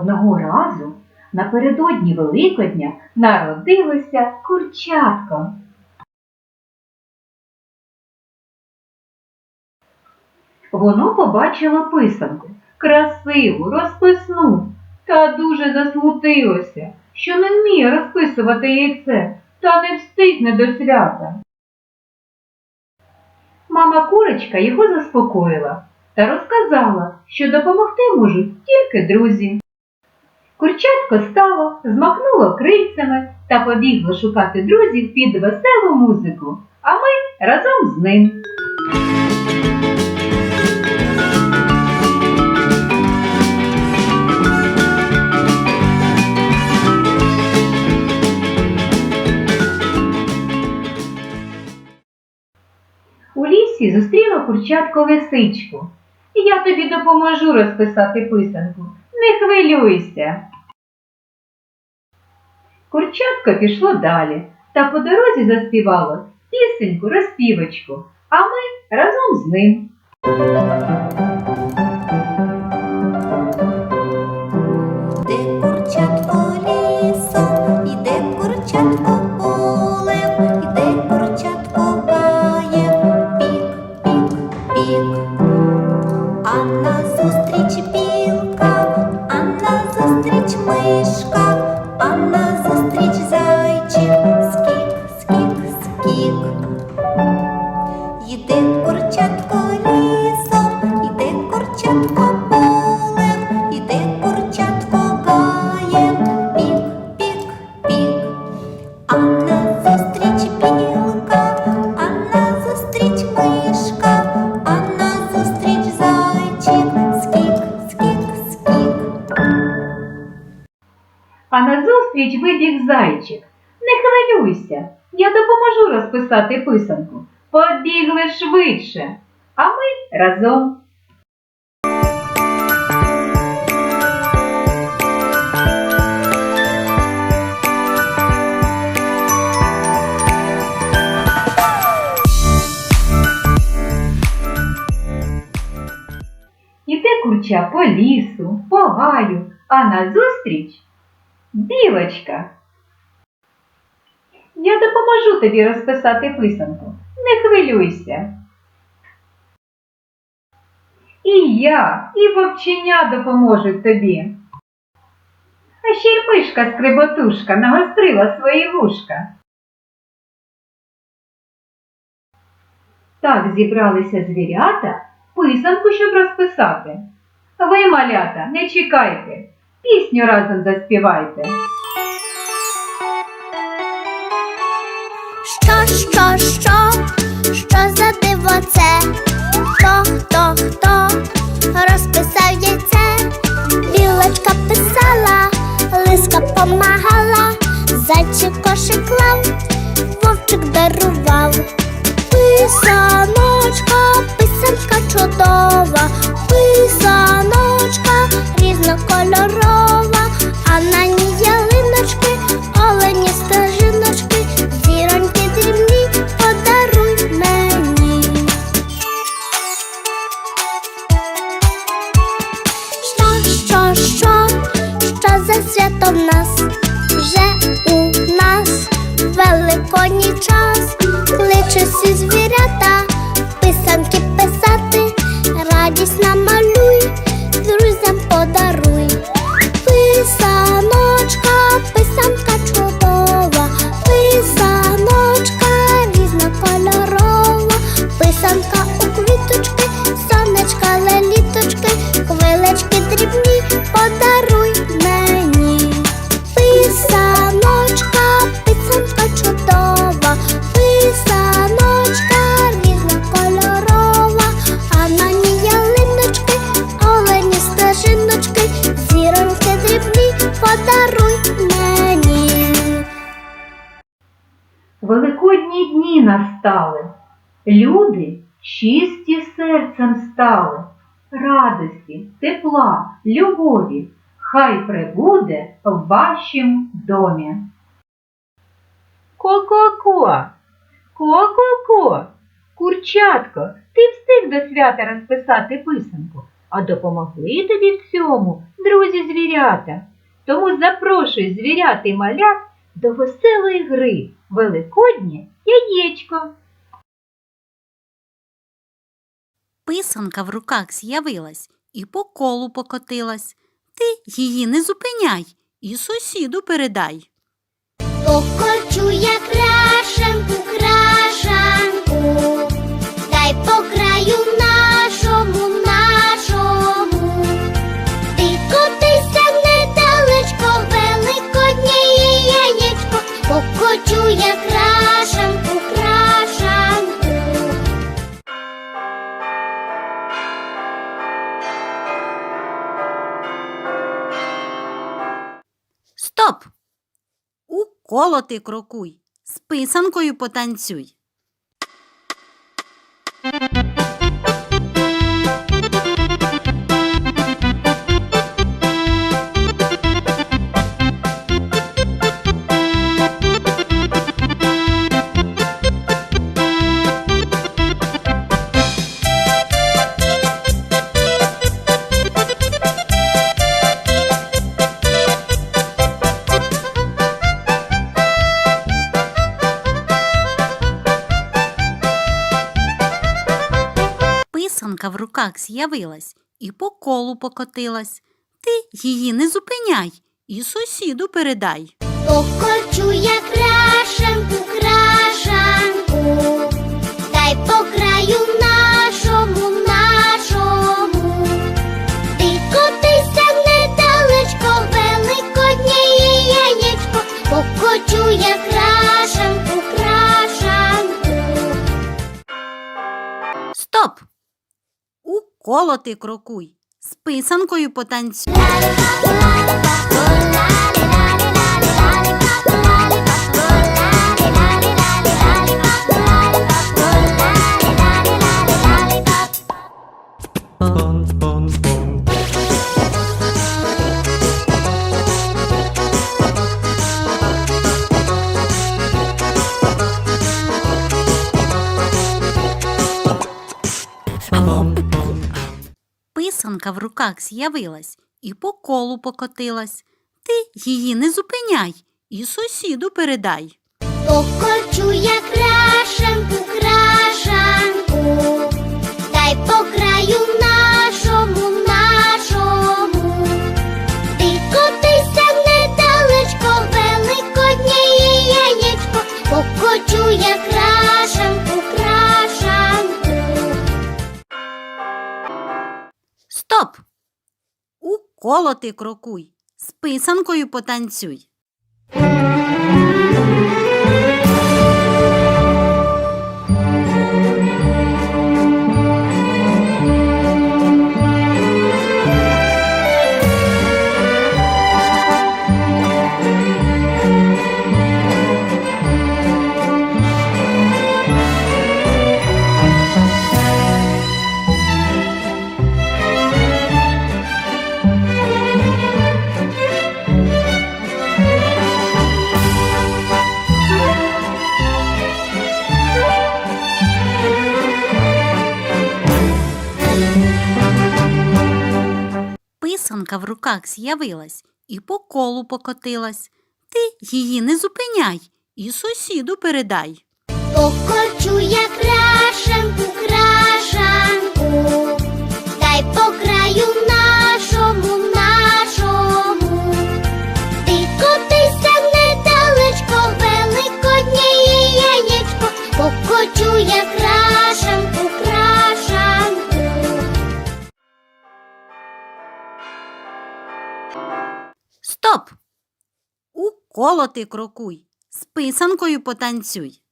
Одного разу напередодні Великодня народилося курчатко. Воно побачило писанку, красиву, розписну, та дуже засмутилося, що не вміє розписувати яйце та не встигне до свята. Мама курочка його заспокоїла та розказала, що допомогти можуть тільки друзі. Курчатко стало, змахнуло крильцями та побігло шукати друзів під веселу музику, а ми разом з ним. У лісі зустріла курчатко лисичку. Я тобі допоможу розписати писанку. Не хвилюйся. Курчатко пішло далі та по дорозі заспівало пісеньку розпівочку, а ми разом з ним. Іде курчатко лісом, іде курчатко полем, іде курчатко гаєм, пік, пік, пік. А назустріч білка, а назустріч мишка, а назустріч зайчик, скік, скік, скік. А назустріч вибіг зайчик. Не хвилюйся, я допоможу розписати писанку. Побігли швидше, а ми разом. Іде курча по лісу, по гаю, а назустріч білочка. Я допоможу тобі розписати писанку. Не хвилюйся. І я, і вовченя допоможуть тобі. А ще й мишка скриботушка нагострила свої вушка. Так зібралися звірята писанку, щоб розписати. Ви, малята, не чекайте, пісню разом заспівайте. Що, що, що, що за диво це? Хто, хто, хто розписав яйце? Білочка писала, лиска помагала, зайчик кошик клав, вовчик дарував. Писаночка, великодній час, кличе звірята, Великодні дні настали. Люди чисті серцем стали. Радості, тепла, любові, хай прибуде в вашім домі. Ко-ко-ко, ко-ко-ко, курчатко, ти встиг до свята розписати писанку. а допомогли тобі в цьому друзі звірята. Тому запрошую звірят і малят до веселої гри Великоднє яєчко. Писанка в руках з'явилась і по колу покотилась. Ти її не зупиняй і сусіду передай. Покочу я крашенку, крашанку, дай по краю нашому, У коло ти крокуй, з писанкою потанцюй. Писанка в руках з'явилась і по колу покотилась. Ти її не зупиняй і сусіду передай. Покочу я крашенку, крашанку, дай по коло ти крокуй, з писанкою потанцюй. Руках з'явилась і по колу покотилась. Ти її не зупиняй і сусіду передай. Покочу я крашенку, крашанку, дай по коло ти крокуй, з писанкою потанцюй. Писанка в руках з'явилась і по колу покотилась. Ти її не зупиняй і сусіду передай. Покочу я крашенку, коло ти крокуй, з писанкою потанцюй.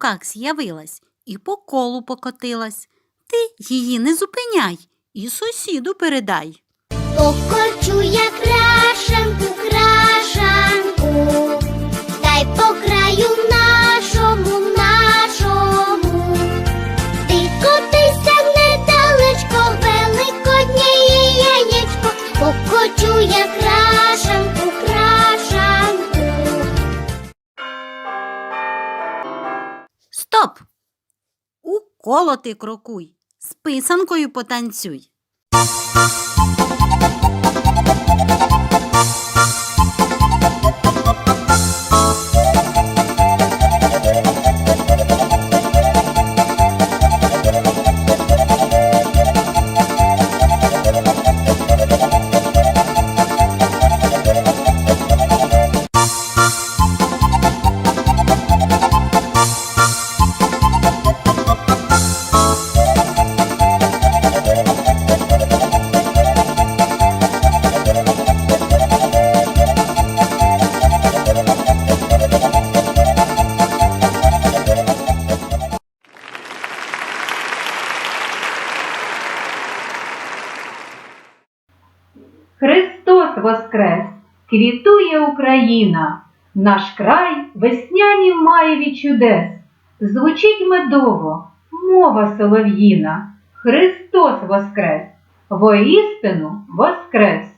Руках з'явилась і по колу покотилась. Ти її не зупиняй і сусіду передай. Покочу я крашенку, коло ти крокуй, з писанкою потанцюй. Воскрес! Квітує Україна! Наш край весняні маєві чудес. Звучить медово, мова солов'їна. Христос воскрес! Воістину воскрес!